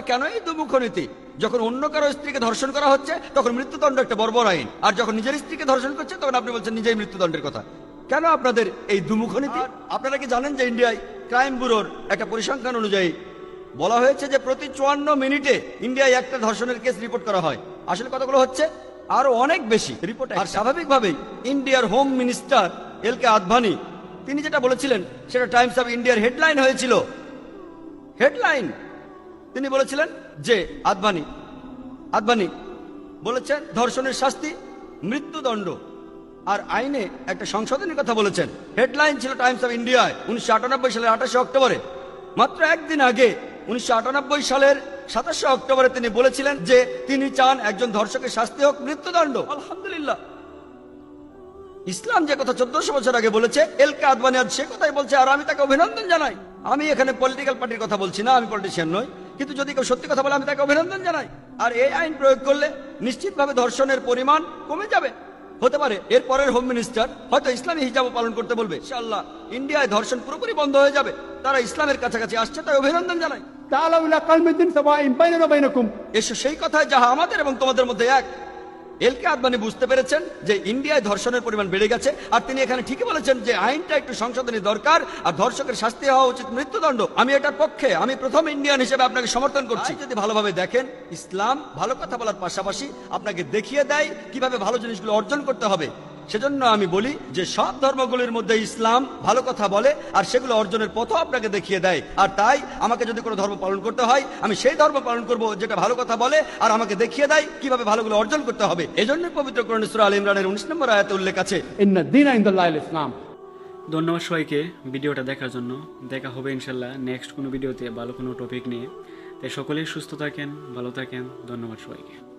তাহলে কেন এই দুমুখ নীতি যখন অন্য কারও স্ত্রীকে ধর্ষণ করা হচ্ছে তখন মৃত্যুদণ্ড একটা বর্বর আইন। আর যখন নিজের স্ত্রীকে ধর্ষণ করছে তখন আপনি বলছেন নিজেই মৃত্যুদণ্ডের কথা। কেন আপনাদের এই দুমুখ নীতি আপনারা কি জানেন যে ইন্ডিয়ায় ক্রাইম ব্যুরোর একটা পরিসংখ্যান অনুযায়ী বলা হয়েছে যে প্রতি চুয়ান্ন মিনিটে ইন্ডিয়ায় একটা ধর্ষণের কেস রিপোর্ট করা হয়। আসলে কতগুলো হচ্ছে? আরও অনেক বেশি। রিপোর্ট আর স্বাভাবিকভাবেই ইন্ডিয়ার home minister L K Advani তিনি যেটা বলেছিলেন সেটা টাইমস অফ ইন্ডিয়ার হেডলাইন হয়েছিল। হেডলাইন? তিনি বলেছিলেন, যে আদভানি আদভানি বলেছেন, ধর্ষণের শাস্তি, মৃত্যুদণ্ড। আর আইনে একটা সংশোধনের কথা বলেছেন। হেডলাইন ছিল টাইমস অফ ইন্ডিয়ায় উনিশশো আটানব্বই সালের আঠাশে অক্টোবরে। মাত্র একদিন আগে উনিশশো আটানব্বই সালের সাতাশে অক্টোবরে তিনি বলেছিলেন যে তিনি চান একজন ধর্ষকের শাস্তি হোক, মৃত্যুদণ্ড। আলহামদুলিল্লাহ। ইসলাম যে কথা চোদ্দশো বছর আগে বলেছে এল কে আদবানি আজ সে কথাই বলছে, আর আমি তাকে অভিনন্দন জানাই। আমি এখানে পলিটিক্যাল পার্টির কথা বলছি না, আমি পলিটিশিয়ান নই। কিন্তু যদি কেউ সত্যি কথা বলে আমি তাকে অভিনন্দন জানাই। আর এই আইন প্রয়োগ করলে নিশ্চিতভাবে ধর্ষণের পরিমাণ কমে যাবে। হতে পারে এর পরের হোম মিনিস্টার হয়তো ইসলামী হিসাব পালন করতে বলবে ইনশাআল্লাহ ইন্ডিয়ায় ধর্ষণ পুরোপুরি বন্ধ হয়ে যাবে। তারা ইসলামের কাছাকাছি আসছে তাই অভিনন্দন জানাই। এসো সেই কথায় যাহা আমাদের এবং তোমাদের মধ্যে এক। এলকে আদবানি বুঝতে পেরেছেন যে ইন্ডিয়ায় ধর্ষণের পরিমাণ বেড়ে গেছে। আর তিনি এখানে ঠিকই বলেছেন যে আইনটা একটু সংশোধনী দরকার আর ধর্ষকের শাস্তি হওয়া উচিত মৃত্যুদণ্ড। আমি এটার পক্ষে, আমি প্রথম ইন্ডিয়ান হিসেবে আপনাকে সমর্থন করছি। যদি ভালোভাবে দেখেন, ইসলাম ভালো কথা বলার পাশাপাশি আপনাকে দেখিয়ে দেয় কীভাবে ভালো জিনিসগুলো অর্জন করতে হবে। সেজন্য আমি বলি যে সব ধর্মগুলির মধ্যে ইসলাম ভালো কথা বলে আর সেগুলো অর্জনের পথও আপনাকে দেখিয়ে দেয়। আর তাই আমাকে যদি কোনো ধর্ম পালন করতে হয় আমি সেই ধর্ম পালন করব যেটা ভালো কথা বলে আর আমাকে দেখিয়ে দেয় কীভাবে ভালোগুলো অর্জন করতে হবে। এজন্য পবিত্র কোরআনিসুর আল ইমরানের উনিশ নম্বর আয়াতে উল্লেখ আছে ইসলাম। ধন্যবাদ সবাইকে ভিডিওটা দেখার জন্য। দেখা হবে ইনশাল্লাহ নেক্সট কোনো ভিডিওতে ভালো কোনো টপিক নিয়ে। তাই সকলেই সুস্থ থাকেন ভালো থাকেন। ধন্যবাদ সবাইকে।